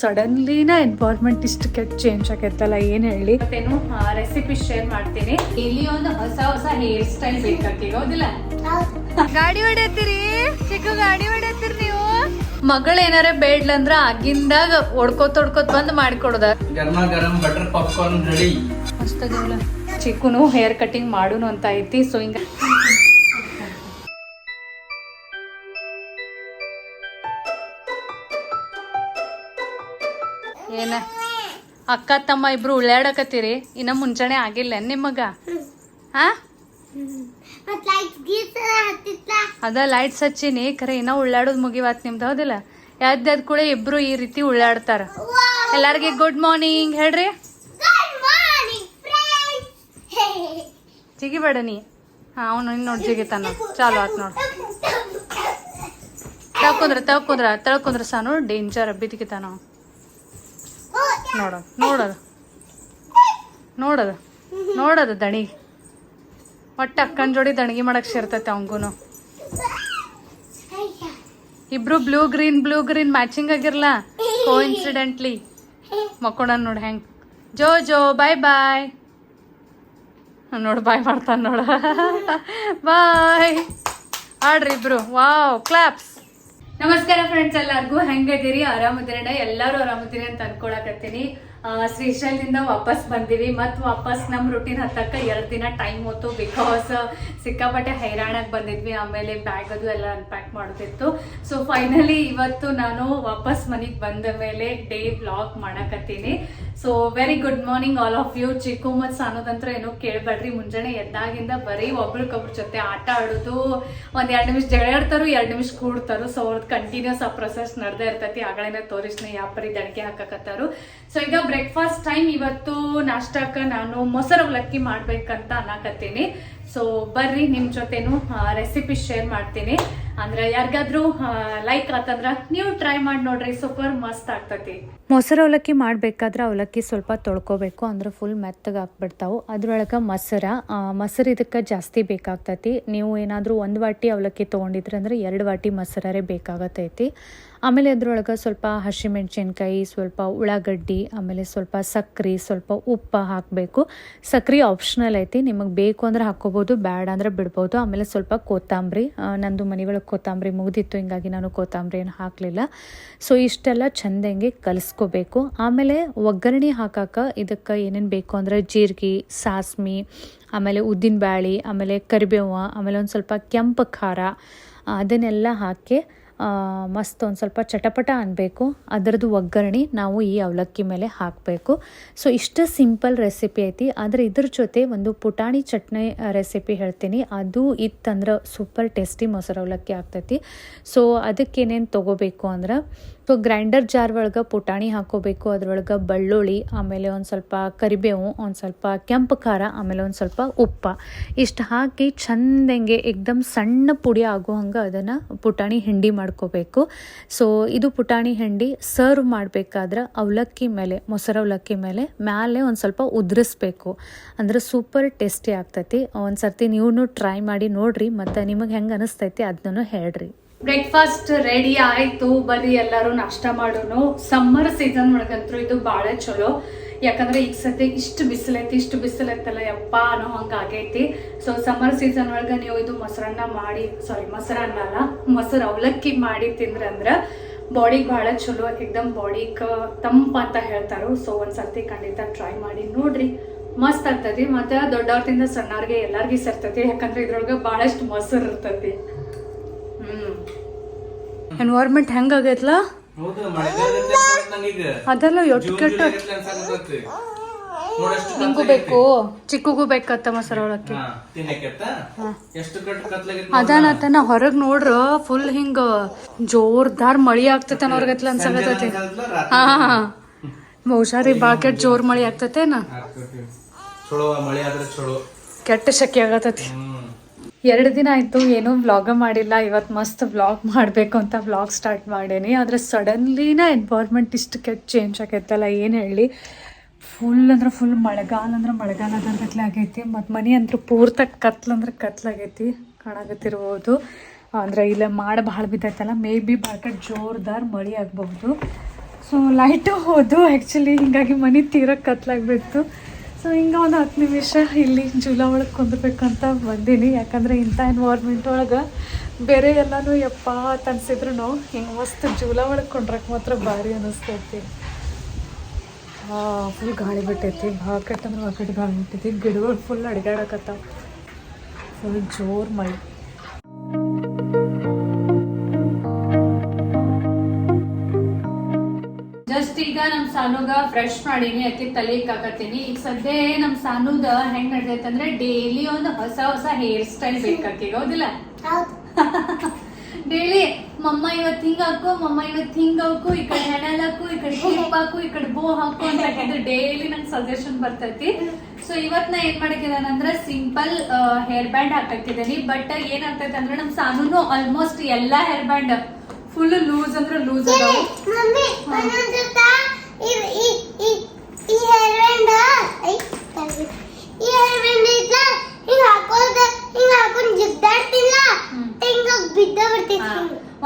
ಸಡನ್ಲಿನ environment ಇಷ್ಟು ಕೆಟ್ಟ change ಆಗೈತಲ್ಲ ಏನ್ ಹೇಳಿ? ಮತ್ತೇನು ರೆಸಿಪಿ ಶೇರ್ ಮಾಡ್ತೀನಿ. ಇಲ್ಲಿ ಒಂದು ಹೊಸ ಹೊಸ ಹೇರ್ ಸ್ಟೈಲ್ ಬೇಕಾಗ್ತೀವಿ ಹೌದಿಲ್ಲ ಗಾಡಿ ಹೊಡೆಯತ್ತೀರಿ? ಚಿಕ್ಕ ಗಾಡಿ ಹೊಡೆಯತ್ತೀರಿ ನೀವು? ಮಗಳು ಏನಾರ ಬೇಡ್ಲಂದ್ರ ಆಗಿಂದಾಗ ಒಡ್ಕೋತ ಹೊಡ್ಕೋತ್ ಬಂದ್ ಮಾಡ್ಕೊಡ್ದ. ಗರಮ ಗರಂ ಬಟರ್ ಪಾಪ್ಕಾರ್ನ್ ರೆಡಿ ಮಸ್ತಾಗಲ್ಲ ಚಿಕ್ಕುನು ಹೇರ್ ಕಟಿಂಗ್ ಮಾಡುನು ಅಂತ ಐತಿ ಸೊ ಹಿಂಗ ಅಕ್ಕ, ತಮ್ಮ ಇಬ್ರು ಉಳ್ಳಾಡಕತ್ತೀರಿ? ಇನ್ನ ಮುಂಜಾನೆ ಆಗಿಲ್ಲ ನಿಮಗ ಹಾ? ಲೈಟ್ ಅದ ಲೈಟ್ಸ್ ಹಚ್ಚಿನಿ ಖರೆ, ಇನ್ನ ಉಳ್ಳಾಡೋದು ಮುಗಿವಾತ್ ನಿಮ್ದು, ಹೌದಿಲ್ಲ? ಯಾವ್ದಾದ್ ಕೂಡ ಇಬ್ರು ಈ ರೀತಿ ಉಳ್ಳಾಡ್ತಾರ. ಎಲ್ಲಾರ್ಗಿ ಗುಡ್ ಮಾರ್ನಿಂಗ್ ಹೇಳ್ರಿ. ಜಿಗಿಬೇಡ ನೀ. ಹಾ, ಅವನು ನೋಡ್ ಜಿಗಿತಾನ. ಚಾಲು ಆತ್ ನೋಡು. ತಳ್ಕೊಂಡ್ರ ತಳ್ಕೊಂಡ್ರ ತಳ್ಕೊಂಡ್ರ ಸಾನು. ಡೇಂಜರ್ ಬಿದ್ದಿಗಿತಾನ ನೋಡ, ನೋಡದ. ನೋಡೋದು. ನೋಡದ ದಣಿ ಒಟ್ಟ ಅಕ್ಕನ ಜೋಡಿ ದಣಿಗೆ ಮಾಡಕ್ಕೆ ಸೇರ್ತೈತೆ ಅವಂಗೂ ಇಬ್ರು blue green blue green matching ಆಗಿರ್ಲ? Coincidentally ನೋಡಿ ನೋಡ್ ಹೆಂಗ್. ಜೋ ಜೋ ಬಾಯ್ ಬಾಯ್ ನೋಡು ಬಾಯ್ ಮಾಡ್ತಾನ ನೋಡ. ಬಾಯ್ ಆಡ್ರಿ ಇಬ್ರು. ವಾವ್ ಕ್ಲಾಪ್ಸ್ ನಮಸ್ಕಾರ ಫ್ರೆಂಡ್ಸ್ ಎಲ್ಲರಿಗೂ. ಹೆಂಗಿದ್ದೀರಿ ಆರಾಮದಿರಣ ಎಲ್ಲರೂ ಆರಾಮದಿರಿ ಅಂತ ಅನ್ಕೊಳಕತ್ತೀನಿ. ಶ್ರೀಶೈಲದಿಂದ ವಾಪಸ್ ಬಂದಿವಿ. ಮತ್ ವಾಪಸ್ ನಮ್ ರುಟೀನ್ ಹತ್ತಕ್ಕ ಎರಡು ದಿನ ಟೈಮ್ ಹೋತು. ಬಿಕಾಸ್ ಸಿಕ್ಕಾಪಟ್ಟೆ ಹೈರಾಣಾಗಿ ಬಂದಿದ್ವಿ. ಆಮೇಲೆ ಬ್ಯಾಗ್ ಅದು ಎಲ್ಲ ಅನ್ಪ್ಯಾಕ್ ಮಾಡೋದಿತ್ತು ಸೊ ಫೈನಲಿ ಇವತ್ತು ನಾನು ವಾಪಸ್ ಮನೆಗೆ ಬಂದ ಮೇಲೆ day blog ಮಾಡಕತ್ತೀನಿ. So very good morning all of you Chikku ಮತ್ ಸಾನೋದಂತ್ರ ಏನೋ ಕೇಳ್ಬೇಡ್ರಿ. ಮುಂಜಾನೆ ಎದ್ದಾಗಿಂದ ಬರೀ ಒಬ್ರಿಗೊಬ್ರ ಜೊತೆ ಆಟ ಆಡೋದು. ಒಂದ್ ಎರಡು ನಿಮಿಷ ಜಗಳ ಎರಡು ನಿಮಿಷ ಕೂಡ್ತಾರು. ಸೊ ಅವ್ರದ್ದು ಕಂಟಿನ್ಯೂಸ್ ಆ ಪ್ರೊಸೆಸ್ ನಡ್ದೇ ಇರ್ತೈತಿ. ಆಗಳೇನ ತೋರಿಸ್ನ ಯಾವ ಪರಿ ದಣಿಕೆ ಹಾಕಕತ್ತಾರು. ಸೊ ಈಗ ಬ್ರೇಕ್ಫಾಸ್ಟ್ ಟೈಮ್ ಇವತ್ತು ನಾಷ್ಟಕ್ಕ ನಾನು ಮೊಸರು ಅವಲಕ್ಕಿ ಮಾಡ್ಬೇಕಂತ ಅನ್ನಕತ್ತೀನಿ. ಸೊ ಬರ್ರಿ, ನಿಮ್ ಜೊತೆನು ರೆಸಿಪಿ ಶೇರ್ ಮಾಡ್ತೀನಿ. ಅಂದ್ರೆ ಯಾರಿಗಾದ್ರೂ ಲೈಕ್ ಆತಂದ್ರ ನೀವು ಟ್ರೈ ಮಾಡಿ ನೋಡ್ರಿ ಸೂಪರ್ ಮಸ್ತ್ ಆಗ್ತತಿ. ಮೊಸರು ಅವಲಕ್ಕಿ ಮಾಡ್ಬೇಕಾದ್ರೆ ಅವಲಕ್ಕಿ ಸ್ವಲ್ಪ ತೊಳ್ಕೊಬೇಕು, ಅಂದ್ರೆ ಫುಲ್ ಮೆತ್ತಗೆ ಹಾಕ್ಬಿಡ್ತಾವು ಅದ್ರೊಳಗೆ ಮೊಸರ ಮೊಸರು ಇದಕ್ಕೆ ಜಾಸ್ತಿ ಬೇಕಾಗ್ತೈತಿ. ನೀವು ಏನಾದರೂ ಒಂದು ವಾಟಿ ಅವಲಕ್ಕಿ ತೊಗೊಂಡಿದ್ರೆ ಅಂದ್ರೆ ಎರಡು ವಾಟಿ ಮೊಸರೇ ಬೇಕಾಗತೈತಿ. ಆಮೇಲೆ ಅದರೊಳಗೆ ಸ್ವಲ್ಪ ಹಸಿಮೆಣ್ಸಿನ್ಕಾಯಿ, ಸ್ವಲ್ಪ ಉಳ್ಳಾಗಡ್ಡಿ, ಆಮೇಲೆ ಸ್ವಲ್ಪ ಸಕ್ಕರೆ ಸ್ವಲ್ಪ ಉಪ್ಪು ಹಾಕಬೇಕು. ಸಕ್ಕರೆ ಆಪ್ಷನಲ್ ಐತಿ, ನಿಮಗೆ ಬೇಕು ಅಂದ್ರೆ ಹಾಕ್ಕೋಬೋದು, ಬ್ಯಾಡ ಅಂದ್ರೆ ಬಿಡ್ಬೋದು. ಆಮೇಲೆ ಸ್ವಲ್ಪ ಕೊತ್ತಂಬರಿ ನಂದು ಒಳಗೆ ಕೊತ್ತಂಬರಿ ಮುಗಿದಿತ್ತು, ಹಿಂಗಾಗಿ ನಾನು ಕೊತ್ತಂಬರಿ ಏನು ಹಾಕಲಿಲ್ಲ. ಸೊ ಇಷ್ಟೆಲ್ಲ ಚಂದಂಗೆ ಕಲಿಸ್ಕೋಬೇಕು. ಆಮೇಲೆ ಒಗ್ಗರಣೆ ಹಾಕಾಕ ಇದಕ್ಕೆ ಏನೇನು ಬೇಕು ಅಂದರೆ ಜೀರಿಗೆ, ಸಾಸ್ಮಿ, ಆಮೇಲೆ ಉದ್ದಿನ ಬ್ಯಾಳಿ, ಆಮೇಲೆ ಕರಿಬೇವು, ಆಮೇಲೆ ಒಂದು ಸ್ವಲ್ಪ ಕೆಂಪು ಖಾರ, ಅದನ್ನೆಲ್ಲ ಹಾಕಿ ಮಸ್ತ್ ಒಂದು ಸ್ವಲ್ಪ ಚಟಪಟ ಅನ್ನಬೇಕು ಅದರದ್ದು ಒಗ್ಗರಣೆ ನಾವು ಈ ಅವಲಕ್ಕಿ ಮೇಲೆ ಹಾಕಬೇಕು. ಸೊ ಇಷ್ಟು ಸಿಂಪಲ್ ರೆಸಿಪಿ ಐತಿ. ಆದರೆ ಇದ್ರ ಜೊತೆ ಒಂದು ಪುಟಾಣಿ ಚಟ್ನಿ ರೆಸಿಪಿ ಹೇಳ್ತೀನಿ. ಅದು ಇತ್ತಂದ್ರೆ ಸೂಪರ್ ಟೇಸ್ಟಿ ಮೊಸರು ಅವಲಕ್ಕಿ ಆಗ್ತೈತಿ. ಸೊ ಅದಕ್ಕೇನೇನು ತೊಗೋಬೇಕು ಅಂದ್ರೆ ಸೊ ಗ್ರೈಂಡರ್ ಜಾರ್ ಒಳಗೆ ಪುಟಾಣಿ ಹಾಕೋಬೇಕು, ಅದ್ರೊಳಗೆ ಬೆಳ್ಳುಳ್ಳಿ, ಆಮೇಲೆ ಒಂದು ಸ್ವಲ್ಪ ಕರಿಬೇವು, ಒಂದು ಸ್ವಲ್ಪ ಕೆಂಪು ಖಾರ, ಆಮೇಲೆ ಒಂದು ಸ್ವಲ್ಪ ಉಪ್ಪ. ಇಷ್ಟು ಹಾಕಿ ಚಂದಂಗೆ ಏಕ್ದಮ್ ಸಣ್ಣ ಪುಡಿ ಆಗೋ ಹಂಗೆ ಅದನ್ನು ಪುಟಾಣಿ ಹಿಂಡಿ ಮಾಡ್ಕೋಬೇಕು. ಸೊ ಇದು ಪುಟಾಣಿ ಹಿಂಡಿ ಸರ್ವ್ ಮಾಡಬೇಕಾದ್ರೆ ಅವಲಕ್ಕಿ ಮೇಲೆ, ಮೊಸರು ಅವಲಕ್ಕಿ ಮೇಲೆ, ಮ್ಯಾಲೆ ಒಂದು ಸ್ವಲ್ಪ ಉದುರಿಸ್ಬೇಕು. ಅಂದ್ರೆ ಸೂಪರ್ ಟೇಸ್ಟಿ ಆಗ್ತೈತಿ. ಒಂದು ಸರ್ತಿ ನೀವು ಟ್ರೈ ಮಾಡಿ ನೋಡಿರಿ, ಮತ್ತು ನಿಮಗೆ ಹೆಂಗೆ ಅನಿಸ್ತೈತಿ ಅದನ್ನು ಹೇಳ್ರಿ. ಬ್ರೇಕ್ಫಾಸ್ಟ್ ರೆಡಿ ಆಯ್ತು ಬರ್ರಿ ಎಲ್ಲರೂ ನಾಷ್ಟ ಮಾಡೋನು. ಸಮ್ಮರ್ ಸೀಸನ್ ಒಳಗಂತೂ ಇದು ಭಾಳ ಚಲೋ. ಯಾಕಂದ್ರೆ ಈಗ ಸದ್ಯ ಇಷ್ಟು ಬಿಸಿಲೈತಿ, ಇಷ್ಟು ಬಿಸಿಲೈತಲ್ಲ ಯಪ್ಪ ಅನ್ನೋ ಹಂಗ ಆಗೈತಿ. ಸೊ ಸಮ್ಮರ್ ಸೀಸನ್ ಒಳಗ ನೀವು ಇದು ಮೊಸರನ್ನ ಮಾಡಿ ಸಾರಿ ಮೊಸರನ್ನ ಅಲ್ಲ ಮೊಸರು ಅವಲಕ್ಕಿ ಮಾಡಿ ತಿಂದ್ರಂದ್ರ ಬಾಡಿಗೆ ಭಾಳ ಚಲೋ ಎಕ್ದಮ್ ಬಾಡಿಗೆ ತಂಪ ಅಂತ ಹೇಳ್ತಾರೋ. ಸೊ ಒಂದ್ಸರ್ತಿ ಖಂಡಿತ ಟ್ರೈ ಮಾಡಿ ನೋಡ್ರಿ. ಮಸ್ತ್ ಆಗ್ತತಿ ಮತ್ತೆ ದೊಡ್ಡವ್ರದಿಂದ ಸಣ್ಣವ್ರಿಗೆ ಎಲ್ಲಾರ್ಗಿ ಸೇರ್ತತಿ ಯಾಕಂದ್ರೆ ಇದ್ರೊಳಗೆ ಭಾಳಷ್ಟು ಮೊಸರು ಇರ್ತತಿ ಎನ್ವೈರ್ಮೆಂಟ್ ಹೆಂಗಾಗೈತ್ಲ ಅದೆಲ್ಲ ಎಷ್ಟ್ ಕೆಟ್ಟ ಹಿಂಗೂ ಬೇಕು. ಚಿಕ್ಕಗೂ ಬೇಕತ್ತ ಮೊಸರು ಒಳಕ್ಕೆ. ಕತ್ಲಾಗೈತಿ ಅದಾನತನ ಹೊರಗ್ ನೋಡ್ರ ಫುಲ್ ಹಿಂಗ ಜೋರ್ದಾರ್ ಮಳಿ ಆಗ್ತೈತೆ ಅನ್ನೋರ್ಗತ್ಲ ಅನ್ಸಾಕತ್ತೈತಿ ಹಾ ಬಹುಶಾರಿ ಬಾಕೆಟ್ ಕೆಟ್ಟ ಜೋರ್ ಮಳಿ ಆಗ್ತೈತೇನ ನಾ ಕೆಟ್ಟ ಶಕ್ತಿ ಆಗತೈತಿ ಎರಡು ದಿನ ಆಯಿತು, ಏನೂ ವ್ಲಾಗ ಮಾಡಿಲ್ಲ. ಇವತ್ತು ಮಸ್ತ್ ವ್ಲಾಗ್ ಮಾಡಬೇಕು ಅಂತ ವ್ಲಾಗ್ ಸ್ಟಾರ್ಟ್ ಮಾಡೇನಿ. ಆದರೆ ಸಡನ್ಲಿನ ಎನ್ವೈರ್ಮೆಂಟ್ ಇಷ್ಟು ಕೆಟ್ಟ ಚೇಂಜ್ ಆಗೈತಲ್ಲ, ಏನು ಹೇಳಿ? ಫುಲ್ ಅಂದ್ರೆ ಫುಲ್ ಮಳೆಗಾಲ ಅಂದ್ರೆ ಮಳೆಗಾಲ ಕತ್ಲೆ ಆಗೈತಿ. ಮತ್ತು ಮನೆ ಅಂದ್ರೆ ಪೂರ್ತ ಕತ್ಲು ಅಂದ್ರೆ ಕತ್ಲಾಗೈತಿ ಕಾಣಾಗತ್ತಿರ್ಬೋದು ಅಂದ್ರೆ ಇಲ್ಲ ಮಾಡ ಭಾಳ ಬಿದ್ದೈತಲ್ಲ, ಮೇ ಬಿ ಭಾಳ ಜೋರ್ದಾರ್ ಮಳೆ ಆಗಬಹುದು. ಸೊ ಲೈಟು ಹೋದು. ಆ್ಯಕ್ಚುಲಿ ಹೀಗಾಗಿ ಮನೆ ತೀರಕ್ಕೆ ಕತ್ಲಾಗ್ಬಿಡ್ತು. ಸೊ ಹಿಂಗೆ ಒಂದು ಹತ್ತು ನಿಮಿಷ ಇಲ್ಲಿ ಜೂಲ ಒಳಗೆ ಕುಂದ್ಬೇಕಂತ ಬಂದೀನಿ. ಯಾಕಂದರೆ ಇಂಥ ಎನ್ವೈರ್ಮೆಂಟ್ ಒಳಗೆ ಬೇರೆ ಎಲ್ಲನೂ ಯಪ್ಪ ನಾವು ಹಿಂಗೆ ಮಸ್ತ್ ಜೂಲ ಒಳಗೆ ಕೊಂಡ್ರಕ್ಕೆ ಮಾತ್ರ ಭಾರಿ ಅನ್ನಿಸ್ತೈತಿ ಫುಲ್ ಗಾಳಿ ಬಿಟ್ಟೈತಿ. ಭಾಳ ಅಂದ್ರೆ ಬಾಕಟ್ ಗಾಳಿ ಬಿಟ್ಟೈತಿ. ಗಿಡಗಳು ಫುಲ್ ಅಡಿಗಾಡಕತ್ತಾವ. ಫುಲ್ ಜೋರು ಮಳೆ. ನಮ್ ಸಾನುಗ ಫ್ರೆಶ್ ಮಾಡೀನಿ ಅಕ್ಕಿ ತಲೆ ಹಾಕತ್ತೀನಿ ಈಗ ಸದ್ಯ ನಮ್ ಸಾನುದ ಹೆಂಗ್ ನಡ್ದೈತೆ ಅಂದ್ರೆ ಡೈಲಿ ಒಂದು ಹೊಸ ಹೊಸ ಹೇರ್ ಸ್ಟೈಲ್ ಬೇಕಾಕೀಗ ಹೌದಿಲ್ಲ? ಹೌದು. ಡೈಲಿ ಮಮ್ಮ ಇವತ್ ಹಿಂಗ್ ಹಾಕು ಮಮ್ಮ ಇವತ್ ಹಿಂಗ್ ಹಾಕು ಈ ಕಡೆ ಹೆಣಲ್ ಹಾಕು ಈ ಕಡೆ ಕ್ಲಿಪ್ ಹಾಕು ಈ ಕಡೆ ಬೋ ಹಾಕು ಅಂತ ಹಾಕಿದ್ರೆ ಡೈಲಿ ನಂಗೆ ಸಜೆಷನ್ ಬರ್ತೈತಿ. ಸೊ ಇವತ್ ನಾ ಏನ್ ಮಾಡಕಿದಾನ ಅಂದ್ರೆ ಸಿಂಪಲ್ ಹೇರ್ ಬ್ಯಾಂಡ್ ಹಾಕಿದ್ದೀನಿ ಬಟ್ ಏನಾಗ್ತೈತೆ ಅಂದ್ರೆ ನಮ್ ಸಾನುನು ಆಲ್ಮೋಸ್ಟ್ ಎಲ್ಲಾ ಹೇರ್ ಬ್ಯಾಂಡ್ ಫುಲ್ ಲೂಸ್ ಅಂದ್ರೆ ಲೂಸ್ ಅದಾವು.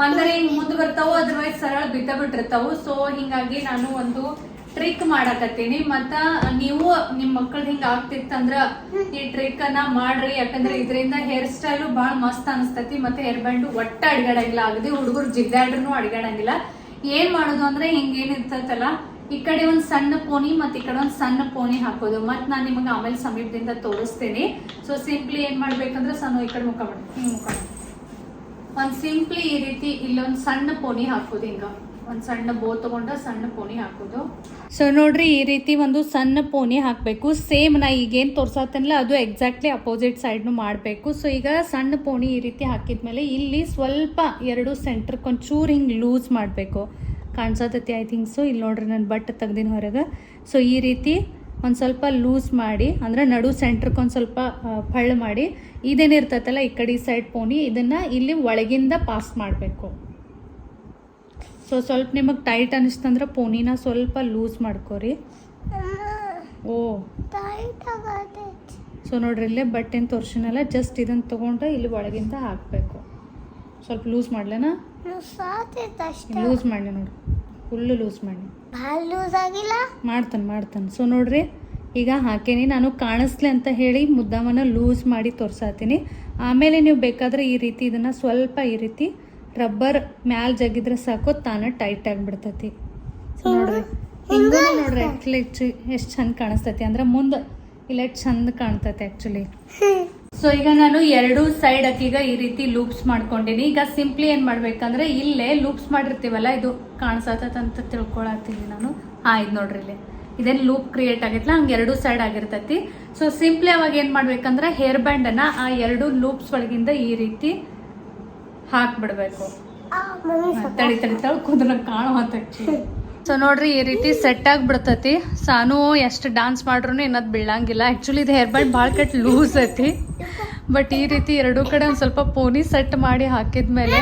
ಐತ್ಲ ಹಿಂಗ್ ಮುಂದ್ ಬರ್ತಾವು ಅದ್ರವೈಸ್ ಸರಳ ಬಿದ್ದ ಬಿಟ್ಟಿರ್ತಾವು ಸೊ ಹಿಂಗಾಗಿ ನಾನು ಒಂದು ಟ್ರಿಕ್ ಮಾಡಕತ್ತೀನಿ. ಮತ್ತ ನೀವು ನಿಮ್ ಮಕ್ಕಳದ್ ಹಿಂಗ ಆಗ್ತಿತ್ತಂದ್ರ ಈ ಟ್ರಿಕ್ ಅನ್ನ ಮಾಡ್ರಿ. ಯಾಕಂದ್ರೆ ಇದರಿಂದ ಹೇರ್ ಸ್ಟೈಲು ಬಹಳ ಮಸ್ತ್ ಅನಿಸ್ತತಿ ಮತ್ತೆ ಹೇರ್ ಬ್ಯಾಂಡ್ ಒಟ್ಟ ಅಡ್ಗಾಡಂಗಿಲ್ಲ ಆಗದೆ ಹುಡುಗರು ಜಿಗ್ದಾಡ್ರು ಅಡ್ಗಾಡಂಗಿಲ್ಲ ಏನ್ ಮಾಡೋದು ಅಂದ್ರೆ ಹಿಂಗ ಏನ್ ಇರ್ತೈತಲ್ಲ ಈ ಕಡೆ ಒಂದು ಸಣ್ಣ ಪೋನಿ ಮತ್ತೆ ಈ ಕಡೆ ಒಂದು ಸಣ್ಣ ಪೋನಿ ಹಾಕೋದು. ಮತ್ತೆ ನಾನು ನಿಮಗೆ ಆಮೇಲೆ ಸಮೀಪದಿಂದ ತೋರಿಸ್ತೇನೆ. ಸೊ ಸಿಂಪ್ಲಿ ಏನ್ ಮಾಡ್ಬೇಕಂದ್ರೆ ಸಣ್ಣ ಈ ಕಡೆ ಮುಖ ಮಾಡಿ. ಮುಖ ಒಂದ್ ಸಿಂಪ್ಲಿ ಈ ರೀತಿ ಇಲ್ಲೊಂದು ಸಣ್ಣ ಪೋನಿ ಹಾಕೋದು ಹಿಂಗ. ಒಂದ್ ಸಣ್ಣ ಬೋ ತಗೊಂಡ ಸಣ್ಣ ಪೋನಿ ಹಾಕೋದು. ಸೊ ನೋಡ್ರಿ, ಈ ರೀತಿ ಒಂದು ಸಣ್ಣ ಪೋನಿ ಹಾಕಬೇಕು. ಸೇಮ್ ನಾ ಈಗೇನ್ ತೋರ್ಸತ್ತೇನಲ್ಲ ಅದು ಎಕ್ಸಾಕ್ಟ್ಲಿ ಅಪೋಸಿಟ್ ಸೈಡ್ನು ಮಾಡಬೇಕು. ಸೊ ಈಗ ಸಣ್ಣ ಪೋನಿ ಈ ರೀತಿ ಹಾಕಿದ್ಮೇಲೆ ಇಲ್ಲಿ ಸ್ವಲ್ಪ ಎರಡು ಸೆಂಟರ್ ಒಂಚೂರು ಹಿಂಗೆ ಲೂಸ್ ಮಾಡಬೇಕು. ಕಾಣಿಸತೈತಿ ಐ ಥಿಂಕ್ ಸೊ ಇಲ್ಲಿ ನೋಡ್ರಿ ನಾನು ಬಟ್ಟೆ ತೆಗ್ದಿನ ಹೊರಗೆ. ಸೊ ಈ ರೀತಿ ಒಂದು ಸ್ವಲ್ಪ ಲೂಸ್ ಮಾಡಿ ಅಂದರೆ ನಡು ಸೆಂಟ್ರಕ್ಕೆ ಒಂದು ಸ್ವಲ್ಪ ಫಳ್ಳು ಮಾಡಿ ಇದೇನಿರ್ತೈತಲ್ಲ ಈ ಕಡೆ ಸೈಡ್ ಪೋನಿ ಇದನ್ನು ಇಲ್ಲಿ ಒಳಗಿಂದ ಪಾಸ್ ಮಾಡಬೇಕು. ಸೊ ಸ್ವಲ್ಪ ನಿಮಗೆ ಟೈಟ್ ಅನಿಸ್ತಂದ್ರೆ ಪೋನಿನ ಸ್ವಲ್ಪ ಲೂಸ್ ಮಾಡ್ಕೋರಿ. ಓ. ಸೊ ನೋಡ್ರಿ ಇಲ್ಲೇ ಬಟ್ಟೆನ ತೋರ್ಸಿನಲ್ಲ ಜಸ್ಟ್ ಇದನ್ನು ತೊಗೊಂಡು ಇಲ್ಲಿ ಒಳಗಿಂದ ಹಾಕಬೇಕು. ಸ್ವಲ್ಪ ಲೂಸ್ ಮಾಡ್ಲೇನಾ? ಲೂಸ್ ಮಾಡಿ ನೋಡಿ ಫುಲ್ಲು ಲೂಸ್ ಮಾಡಿ. ಭಾಳ ಲೂಸ್ ಆಗಿಲ್ಲ? ಮಾಡ್ತಾನೆ ಮಾಡ್ತಾನೆ. ಸೊ ನೋಡ್ರಿ ಈಗ ಹಾಕೇನಿ. ನಾನು ಕಾಣಿಸ್ಲಿ ಅಂತ ಹೇಳಿ ಮುದ್ದಾಮನ ಲೂಸ್ ಮಾಡಿ ತೋರ್ಸಾತೀನಿ. ಆಮೇಲೆ ನೀವು ಬೇಕಾದ್ರೆ ಈ ರೀತಿ ಇದನ್ನ ಸ್ವಲ್ಪ ಈ ರೀತಿ ರಬ್ಬರ್ ಮ್ಯಾಲ್ ಜಗಿದ್ರೆ ಸಾಕು ತಾನ ಟೈಟ್ ಆಗಿಬಿಡ್ತೈತಿ. ಸೊ ನೋಡ್ರಿ ಹಿಂಗೂ ನೋಡ್ರಿ ಆ್ಯಕ್ಚುಲಿ ಎಷ್ಟು ಚಂದ ಕಾಣಿಸ್ತೈತಿ. ಅಂದ್ರೆ ಮುಂದೆ ಇಲ್ಲ ಚಂದ ಕಾಣ್ತೈತಿ ಆ್ಯಕ್ಚುಲಿ ಸೊ ಈಗ ನಾನು ಎರಡು ಸೈಡ್ ಅಕ್ಕೀಗ ಈ ರೀತಿ ಲೂಪ್ಸ್ ಮಾಡ್ಕೊಂಡಿನಿ. ಈಗ ಸಿಂಪ್ಲಿ ಏನ್ ಮಾಡ್ಬೇಕಂದ್ರೆ ಇಲ್ಲೇ ಲೂಪ್ಸ್ ಮಾಡಿರ್ತೀವಲ್ಲ ಇದು ಕಾಣಿಸತ್ತ ಅಂತ ತಿಳ್ಕೊಳತ್ತೀನಿ ನಾನು. ಹಾ ಇದು ನೋಡ್ರಿ ಇಲ್ಲಿ. ಇದೇನು ಲೂಪ್ ಕ್ರಿಯೇಟ್ ಆಗೈತಲ್ಲ ಹಂಗೆ ಎರಡು ಸೈಡ್ ಆಗಿರ್ತೈತಿ. ಸೊ ಸಿಂಪ್ಲಿ ಅವಾಗ ಏನು ಮಾಡ್ಬೇಕಂದ್ರೆ ಹೇರ್ ಬ್ಯಾಂಡ್ ಅನ್ನ ಆ ಎರಡು ಲೂಪ್ಸ್ ಒಳಗಿಂದ ಈ ರೀತಿ ಹಾಕ್ಬಿಡ್ಬೇಕು. ತಡಿ ತಡಿ ತಳಿ ಕುಂದ್ರ ಕಾಣುವಂತ ಸೊ ನೋಡ್ರಿ ಈ ರೀತಿ ಸೆಟ್ ಆಗಿಬಿಡ್ತತಿ. ಸಾನು ಎಷ್ಟು ಡಾನ್ಸ್ ಮಾಡ್ರು ಏನದ್ ಬೀಳಂಗಿಲ್ಲ. ಆ್ಯಕ್ಚುಲಿ ಇದು ಹೇರ್ ಬ್ಯಾಂಡ್ ಭಾಳ ಕಟ್ ಲೂಸ್ ಐತಿ. ಬಟ್ ಈ ರೀತಿ ಎರಡೂ ಕಡೆ ಒಂದು ಸ್ವಲ್ಪ ಪೋನಿ ಸೆಟ್ ಮಾಡಿ ಹಾಕಿದ್ಮೇಲೆ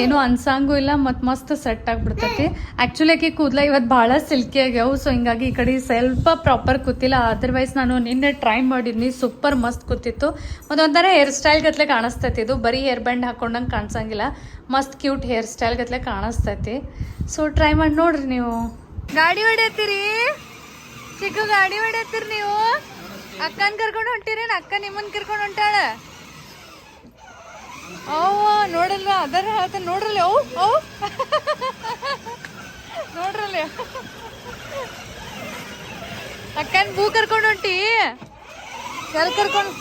ಏನು ಅನ್ಸಂಗೂ ಇಲ್ಲ ಮತ್ತು ಮಸ್ತ್ ಸೆಟ್ ಆಗಿಬಿಡ್ತೈತಿ. ಆ್ಯಕ್ಚುಲಿ ಆಕೆ ಕೂದಲ ಇವತ್ತು ಭಾಳ ಸಿಲ್ಕಿ ಆಗ್ಯಾವು ಸೊ ಹಿಂಗಾಗಿ ಈ ಕಡೆ ಸ್ವಲ್ಪ ಪ್ರಾಪರ್ ಕೂತಿಲ್ಲ. ಅದರ್ವೈಸ್ ನಾನು ನಿನ್ನೆ ಟ್ರೈ ಮಾಡಿದ್ನಿ ಸೂಪರ್ ಮಸ್ತ್ ಕೂತಿತ್ತು. ಮತ್ತು ಒಂಥರ ಹೇರ್ ಸ್ಟೈಲ್ ಗತ್ಲೆ ಕಾಣಿಸ್ತೈತಿ ಇದು. ಬರೀ ಹೇರ್ ಬ್ಯಾಂಡ್ ಹಾಕೊಂಡಂಗೆ ಕಾಣಿಸಂಗಿಲ್ಲ. ಮಸ್ತ್ ಕ್ಯೂಟ್ ಹೇರ್ ಸ್ಟೈಲ್ ಗತ್ಲೆ ಕಾಣಿಸ್ತೈತಿ. ಸೊ ಟ್ರೈ ಮಾಡಿ ನೋಡ್ರಿ ನೀವು. ಗಾಡಿ ಹೊಡ್ಯತ್ತೀರಿ? ಚಿಕ್ಕ ಗಾಡಿ ಹೊಡ್ಯತ್ತೀರಿ ನೀವು? ಅಕ್ಕನ್ ಕರ್ಕೊಂಡು ಹೊಂಟಿರೇನು? ಅಕ್ಕ ನಿಮ್ಮನ್ ಕರ್ಕೊಂಡು ಹೊಂಟಾಳ? ಅವ್ವ, ನೋಡಲ್ವ? ಅದರ ಹೇಳ್ತಾನೆ ನೋಡ್ರಲ್ಲ. ಓ ಓ ನೋಡ್ರಲ್ಲ. ಅಕ್ಕನ್ ಭೂ ಕರ್ಕೊಂಡು ಹೊಂಟಿ. ಎಲ್ ಕರ್ಕೊಂಡು?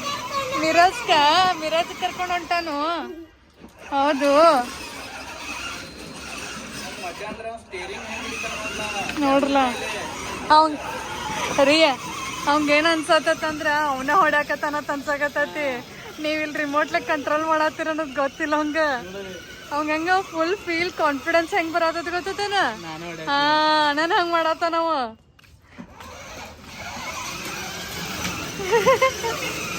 ಮಿರಾಜ್ಕ, ಮಿರಾಜ್ ಕರ್ಕೊಂಡು ಹೊಂಟಾನು. ಹೌದು. ನೋಡ್ರಲ್ಲ ಅವ್ನ್ ರೀ ಅವಂಗೇನು ಅನ್ಸತ್ತಂದ್ರ ಅವನ ಹೊಡ್ಯಾಕತ್ತಾನ ಅನ್ಸಾಕತ್ತೈತಿ ನೀವ್ ಇಲ್ಲಿ ರಿಮೋಟ್ಲೆ ಕಂಟ್ರೋಲ್ ಮಾಡತ್ತೀರ ಅನ್ನೋದು ಗೊತ್ತಿಲ್ಲ ಅವಂಗ ಅವಂಗ ಹೆಂಗ ಫುಲ್ ಫೀಲ್ ಕಾನ್ಫಿಡೆನ್ಸ್ ಹೆಂಗ್ ಬರತ್ತ ಗೊತ್ತೇನ ಹಾ, ನಾನು ಮಾಡತ್ತ ಮಾಡತ್ತಾನವ